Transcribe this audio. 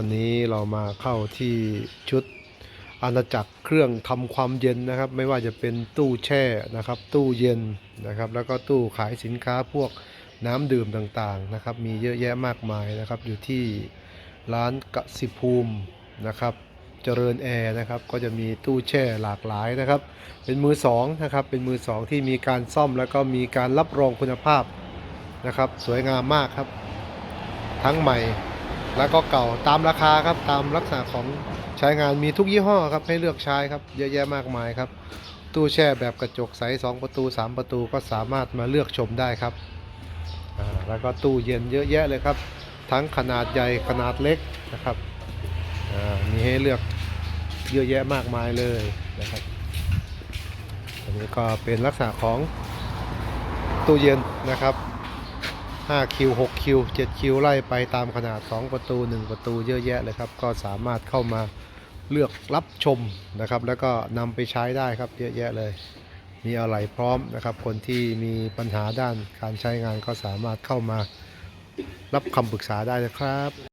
วันนี้เรามาเข้าที่ชุดอาณาจักรเครื่องทำความเย็นนะครับ ไม่ว่าจะเป็นตู้แช่นะครับ ตู้เย็นนะครับ แล้วก็ตู้ขายสินค้าพวกน้ำดื่มต่างๆนะครับ มีเยอะแยะมากมายนะครับ อยู่ที่ร้านกสิภูมินะครับ เจริญแอร์นะครับ ก็จะมีตู้แช่หลากหลายนะครับ เป็นมือสองนะครับ เป็นมือสองที่มีการซ่อมแล้วก็มีการรับรองคุณภาพนะครับ สวยงามมากครับ ทั้งใหม่ แล้วก็เก่าตามราคาครับตามลักษณะของใช้งานมีทุกยี่ห้อครับให้เลือกใช้ครับเยอะแยะมากมายครับ ตู้แช่แบบกระจกใส 2 ประตู 3 ประตูก็สามารถมาเลือกชมได้ครับแล้วก็ตู้เย็นเยอะแยะเลยครับ ทั้งขนาดใหญ่ขนาดเล็กนะครับมีให้เลือกเยอะแยะมากมายเลยนะครับอันนี้ก็เป็นลักษณะของตู้เย็นนะครับ 5คิว6คิว7คิวไล่ไปตามขนาด 2 ประตู 1 ประตูเยอะแยะเลยครับ ก็สามารถเข้ามาเลือกรับชมนะครับ แล้วก็นำไปใช้ได้ครับเยอะแยะเลย มีอะไรพร้อมนะครับ คนที่มีปัญหาด้านการใช้งานก็สามารถเข้ามารับคำปรึกษาได้นะครับ